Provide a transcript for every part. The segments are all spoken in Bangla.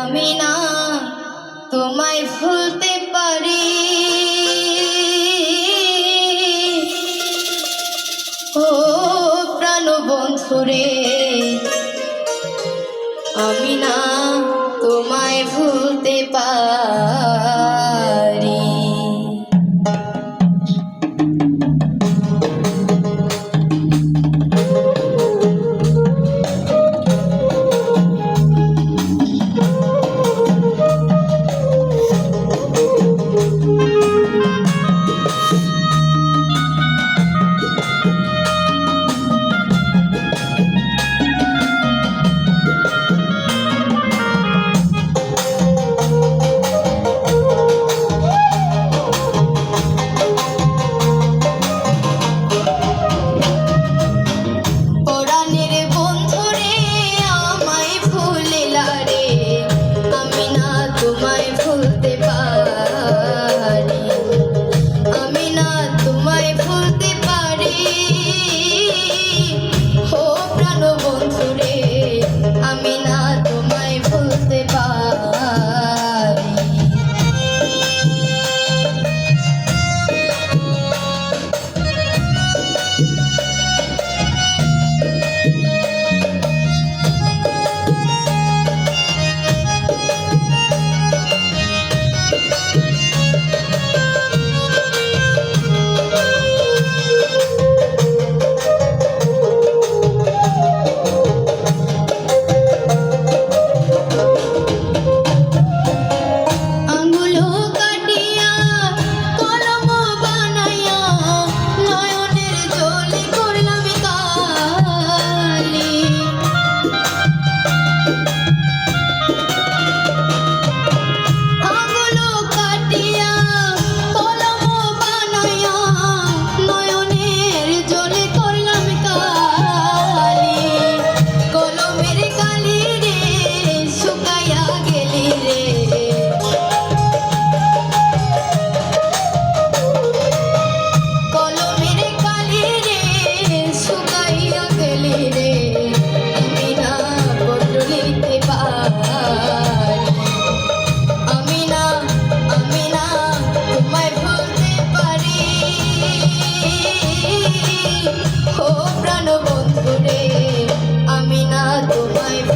আমি না তোমায় ভুলতে পারি। ও প্রাণ বন্ধুরে আমি না তোমায় ভুলতে পারি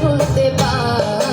ভুলতে পার।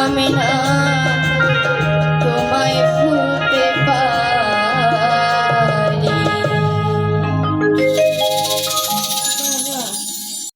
আমি না